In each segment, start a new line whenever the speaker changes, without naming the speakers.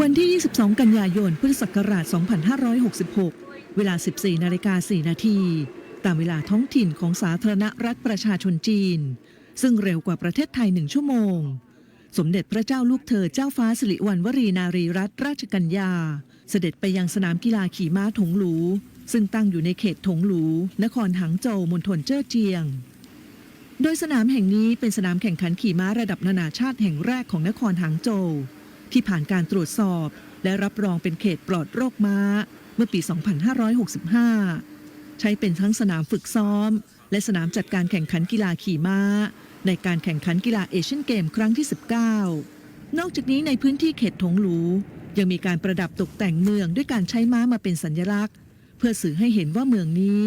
วันที่ 22 กันยายน พุทธศักราช 2566 เวลา 14 นาฬิกา 4 นาที ตามเวลาท้องถิ่นของสาธารณรัฐประชาชนจีน ซึ่งเร็วกว่าประเทศไทยหนึ่งชั่วโมง สมเด็จพระเจ้าลูกเธอเจ้าฟ้าสิริวัณวรีนารีรัตนราชกัญญา เสด็จไปยังสนามกีฬาขี่ม้าถงหลู ซึ่งตั้งอยู่ในเขตถงหลู นครหางโจวมณฑลเจ้อเจียง โดยสนามแห่งนี้เป็นสนามแข่งขันขี่ม้าระดับนานาชาติแห่งแรกของนครหางโจว ที่ผ่านการตรวจสอบ และรับรองเป็นเขตปลอดโรคม้า เมื่อปี 2565 ใช้เป็นทั้งสนามฝึกซ้อม และสนามจัดการแข่งขันกีฬาขี่ม้า ในการแข่งขันกีฬาเอเชียนเกมครั้งที่ 19 นอกจากนี้ในพื้นที่เขตถงหลู ยังมีการประดับตกแต่งเมืองด้วยการใช้ม้ามาเป็นสัญลักษณ์ เพื่อสื่อให้เห็นว่าเมืองนี้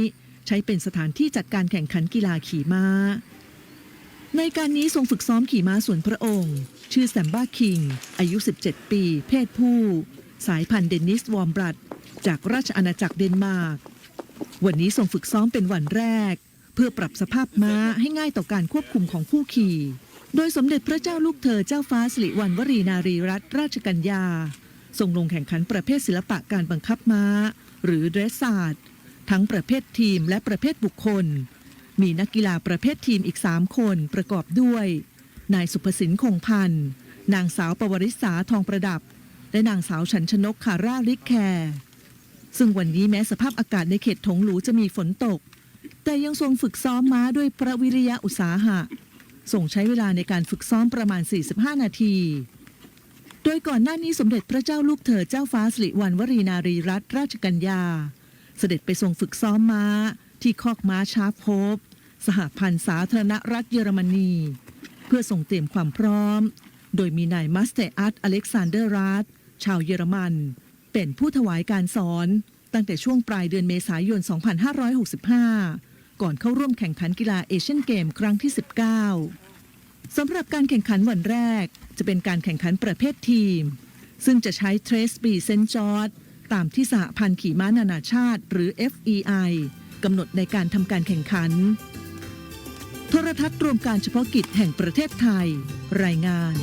ใช้เป็นสถานที่จัดการแข่งขันกีฬาขี่ม้า ในการนี้ทรงฝึกซ้อมขี่ม้าส่วนพระองค์ ชื่อแซมบ้าคิง อายุ 17 ปี เพศผู้ สายพันธุ์เดนนิสวอมบรัด จากราชอาณาจักรเดนมาร์ก วันนี้ทรงฝึกซ้อมเป็นวันแรก เพื่อปรับสภาพม้าให้ง่ายต่อการควบคุมของผู้ขี่ โดยสมเด็จพระเจ้าลูกเธอเจ้าฟ้าสิริวัณวรีนารีรัตนราชกัญญาทรงลงแข่งขันประเภทศิลปะการบังคับม้า หรือเดรสซาร์ดทั้งประเภททีมและประเภทบุคคล มีนักกีฬาประเภททีมอีก 3 คนประกอบด้วย นายสุภสินคงพันธ์ นางสาวปวริษาทองประดับ และนางสาวฉันชนกคาร่าลิกแคร์ซึ่งวันนี้แม้สภาพอากาศในเขตถงหลูจะมีฝนตก แต่ยังทรงฝึกซ้อมม้าด้วยพระวิริยะอุตสาหะส่งใช้เวลาในการฝึกซ้อมประมาณ 45 นาที โดยก่อนหน้านี้สมเด็จพระเจ้าลูกเธอเจ้าฟ้าสิริวัณวรีนารีรัตนราชกัญญา เสด็จไปทรงฝึกซ้อมม้า ที่คอกม้าชาร์ปโฮปสหพันธ์สาธารณรัฐเยอรมนี เพื่อส่งเตรียมความพร้อม โดยมีนายมัสเตอัตอเล็กซานเดอร์รัตชาวเยอรมัน เป็นผู้ถวายการสอนตั้งแต่ช่วงปลายเดือนเมษายน 2565 ก่อนเข้าร่วมแข่งขันกีฬาเอเชียนเกมครั้งที่ 19 สำหรับการแข่งขันวันแรกจะเป็นการแข่งขันประเภททีม ซึ่งจะใช้เทรสบีเซนจอร์ดตามที่สหพันธ์ขี่ม้านานาชาติ หรือ FEI กำหนดในการทำการแข่งขัน โทรทัศน์รวมการเฉพาะกิจแห่งประเทศไทย รายงาน